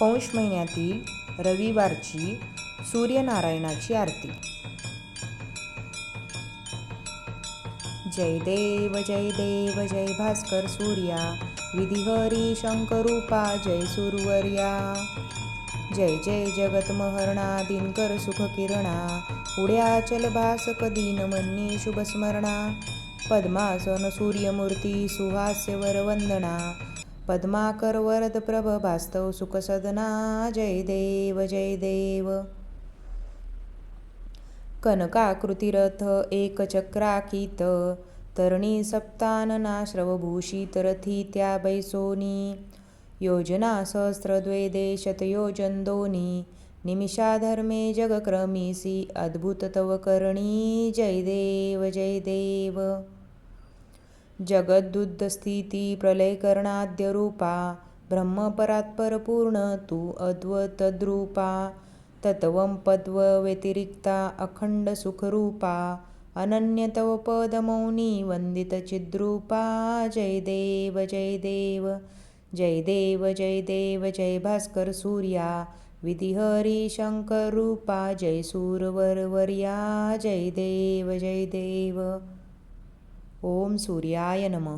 पौष महिन्यातील रविवारची सूर्यनारायणाची आरती. जय देव जय देव जय भास्कर सूर्या विधिहरी शंकरूपा जय सुरवर्या. जय जय जगत महरणा दिनकर सुख किरणा उड्या चल भासक दीन मन्ये शुभस्मरणा पद्मासन सूर्यमूर्ती सुहास्य वरवंदना पद्माकर वरद प्रभ भास्तव सुखसदना जय देव जय देव। कनकाकृतिरथ एकचक्राकीत तरणी सप्तानना श्रवभूषित रथी त्या बैसोनी। योजना सहस्रद्वेदे शतयोजन दोनी निमिषाधर्मे जगक्रमीसी अद्भुत तव करणी। जय देव जय देव। जगद्दुद्धस्थिती प्रलयकरणाद्यरूपा ब्रह्मपरात्परपूर्ण तू अद्वतद्रूपा तत्वं पद्व व्यतिरिक्ता अखंड सुखरूपा अनन्य तव पदमौनी वंदित चिद्रूपा जय देव जय देव जय देव जय देव जय भास्कर सूर्या विधिहरी शंकर रूपा जय सूरवरवर्या जय देव जय देव ఓం సూర్యాయ నమ.